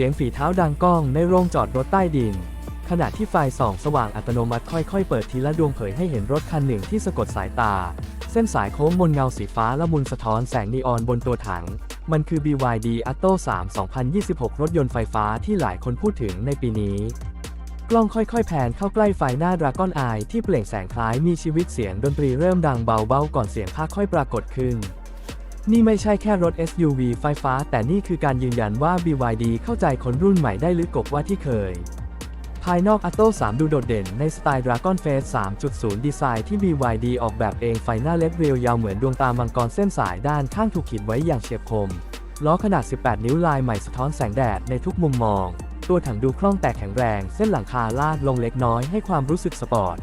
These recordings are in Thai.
สียงฝีเท้าดังก้องในโรงจอดรถใต้ดิน ขณะที่ไฟส่องสว่างอัตโนมัติค่อยๆ เปิดทีละดวงเผยให้เห็นรถคันหนึ่งที่สะกดสายตา เส้นสายโค้งบนเงาสีฟ้าละมุนสะท้อนแสงนีออนบนตัวถัง มันคือ BYD Atto 3 2026 รถยนต์ไฟฟ้าที่หลายคนพูดถึงในปีนี้ กล้องค่อยๆ แผนเข้าใกล้ไฟหน้า Dragon Eye ที่เปล่งแสงคล้ายมีชีวิตเสียงดนตรีเริ่มดังเบาๆก่อนเสียงภาคค่อยปรากฏขึ้น นี่ไม่ใช่แค่รถ SUV ไฟฟ้า แต่นี่คือการยืนยันว่า BYD เข้าใจคนรุ่นใหม่ได้ลึกกว่าที่เคย ภายนอก Atto 3 ดูโดดเด่นในสไตล์ Dragon Face 3.0 ดีไซน์ที่ BYD ออกแบบเองไฟหน้าเล็กเรียวยาวเหมือนดวงตามังกรเส้นสายด้านข้างถูกขีดไว้อย่างเฉียบคม ล้อขนาด 18 นิ้วลายใหม่สะท้อนแสงแดดในทุกมุมมอง ตัวถังดูคล่องแต่แข็งแรง เส้นหลังคาลาดลงเล็กน้อยให้ความรู้สึกสปอร์ต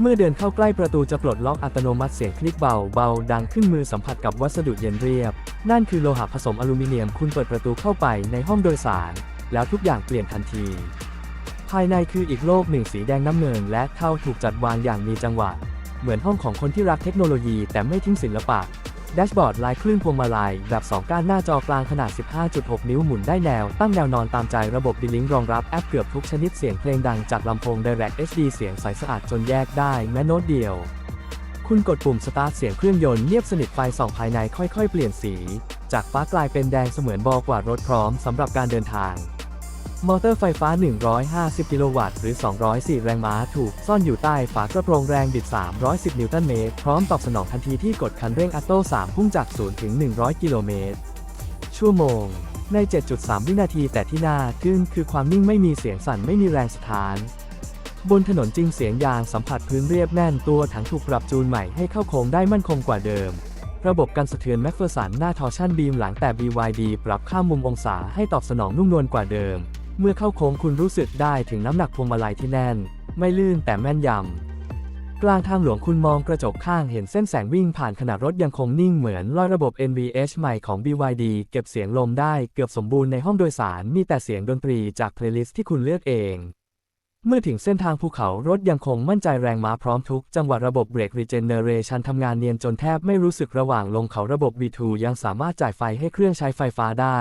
เมื่อเดินเข้าใกล้ประตูจะปลดล็อกอัตโนมัติเสียงคลิกเบาเบาดังขึ้นมือสัมผัสกับวัสดุเย็นเรียบ นั่นคือโลหะผสมอลูมิเนียมคุณเปิดประตูเข้าไปในห้องโดยสาร แล้วทุกอย่างเปลี่ยนทันที ภายในคืออีกโลกหนึ่งสีแดงน้ำเงินและเท่าถูกจัดวางอย่างมีจังหวะ เหมือนห้องของคนที่รักเทคโนโลยีแต่ไม่ทิ้งศิลปะ แดชบอร์ดลายคลื่นพวงมาลัย แบบ 2 ก้านหน้าจอกลางขนาด 15.6 นิ้วหมุนได้แนว ตั้งแนวนอนตามใจระบบดีลิงรองรับแอปเกือบทุกชนิดเสียงเพลงดังจากลำโพง Direct HD เสียงใสสะอาดจนแยกได้แม้โน้ตเดียว คุณกดปุ่มสตาร์ทเสียงเครื่องยนต์เงียบสนิทไฟส่องภายในค่อยๆ เปลี่ยนสี จากฟ้ากลายเป็นแดงเสมือนบอกว่ารถพร้อมสำหรับการเดินทาง มอเตอร์ไฟฟ้า 150 กิโลวัตต์ หรือ 204 แรงม้า ถูก ซ่อนอยู่ใต้ฝากระโปรงแรงบิด 310 นิวตันเมตร พร้อมตอบสนองทันทีที่กดคันเร่งอัตโต้3พุ่งจาก 0 ถึง 100 กิโลเมตร ชั่วโมง ใน 7.3 วินาที แต่ที่น่าทึ่งคือความนิ่งไม่มีเสียงสั่นไม่มีแรงสะท้าน บนถนนจริงเสียงยางสัมผัสพื้นเรียบแน่นตัวถังถูกปรับจูนใหม่ให้เข้าโค้งได้มั่นคงกว่าเดิมระบบการสะเทือนแมคเฟอร์สันหน้าทอร์ชันบีมหลังแต่ BYD ปรับค่ามุมองศาให้ตอบสนองนุ่มนวลกว่าเดิม เมื่อเข้าโค้งคุณรู้สึกได้ถึงน้ำหนักพวงมาลัยที่แน่น ไม่ลื่นแต่แม่นยำ กลางทางหลวงคุณมองกระจกข้างเห็นเส้นแสงวิ่งผ่านขณะรถยังคงนิ่งเหมือนลอยระบบ NVH ใหม่ของ BYD เก็บเสียงลมได้เกือบสมบูรณ์ในห้องโดยสารมีแต่เสียงดนตรีจากเพลย์ลิสต์ที่คุณเลือกเองเมื่อถึงเส้นทางภูเขารถยังคงมั่นใจแรงม้าพร้อมทุก จังหวะระบบเบรก Regeneration ทำงานเนียนจนแทบไม่รู้สึกระหว่างลงเขาระบบ V2 ยังสามารถจ่ายไฟให้เครื่องใช้ไฟฟ้าได้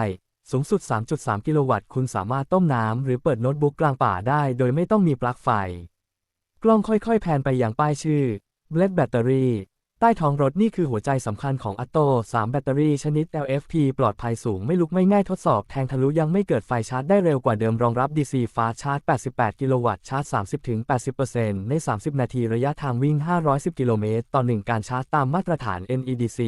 สูงสุด 3.3 กิโลวัตต์ คุณสามารถต้มน้ำหรือเปิดโน้ตบุ๊กกลางป่าได้โดยไม่ต้องมีปลั๊กไฟ กล้องค่อยๆ แพนไปยังป้ายชื่อ Blade Battery ใต้ท้องรถนี่คือหัวใจสำคัญของ Atto 3แบตเตอรี่ชนิด LFP ปลอดภัยสูงไม่ลุกไม่ง่ายทดสอบแทงทะลุยังไม่เกิดไฟชาร์จได้เร็วกว่าเดิมรองรับ DC Fast Charge 88 กิโลวัตต์ชาร์จ 30-80%ใน 30 นาทีระยะทางวิ่ง 510 กิโลเมตรต่อ 1 การชาร์จตามมาตรฐาน NEDC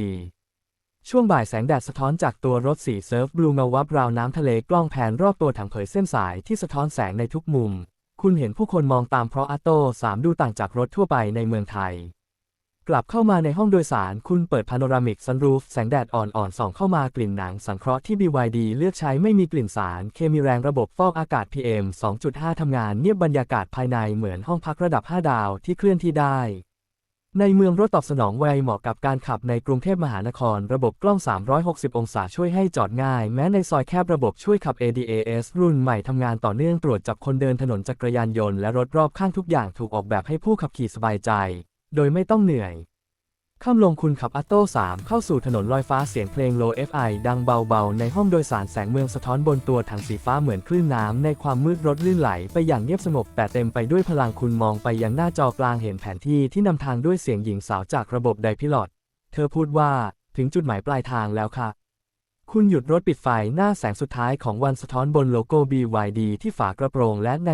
ช่วงบ่ายแสงแดดสะท้อนจากตัวรถสีเซิร์ฟบลูเงาวับราวน้ำทะเลกล้องแผนรอบตัวถังเผยเส้นสายที่สะท้อนแสงในทุกมุม คุณเห็นผู้คนมองตามเพราะอัตโต3ดูต่างจากรถทั่วไปในเมืองไทย กลับเข้ามาในห้องโดยสารคุณเปิดพาโนรามิกซันรูฟแสงแดดอ่อนๆส่องเข้ามากลิ่นหนังสังเคราะห์ที่ BYD เลือกใช้ไม่มีกลิ่นสาร เคมีแรงระบบฟอกอากาศ PM 2.5 ทำงานเนียบบรรยากาศภายในเหมือนห้องพักระดับ 5 ดาวที่เคลื่อนที่ได้ ในเมืองรถตอบสนองไวเหมาะกับการขับในกรุงเทพมหานคร ระบบกล้อง 360 องศาช่วยให้จอดง่าย แม้ในซอยแคบระบบช่วยขับ ADAS รุ่นใหม่ทำงานต่อเนื่องตรวจจับคนเดินถนนจักรยานยนต์และรถรอบข้างทุกอย่างถูกออกแบบให้ผู้ขับขี่สบายใจ โดยไม่ต้องเหนื่อย ข้ามลงคุณขับอัตโต้3 เข้าสู่ถนนลอยฟ้าเสียงเพลง Low Fi ดังเบาๆ ในห้องโดยสารแสงเมืองสะท้อนบนตัวถังสีฟ้าเหมือนคลื่นน้ำในความมืดรถลื่นไหลไปอย่างเงียบสงบแต่เต็มไปด้วยพลังคุณมองไปยังหน้าจอกลางเห็นแผนที่ที่นำทางด้วยเสียงหญิงสาวจากระบบไดพิลอตเธอพูดว่าถึงจุดหมายปลายทางแล้วค่ะ คุณหยุดรถปิดไฟหน้าแสงสุดท้ายของวันสะท้อนบนโลโก้ BYD ที่ฝากระโปรงและใน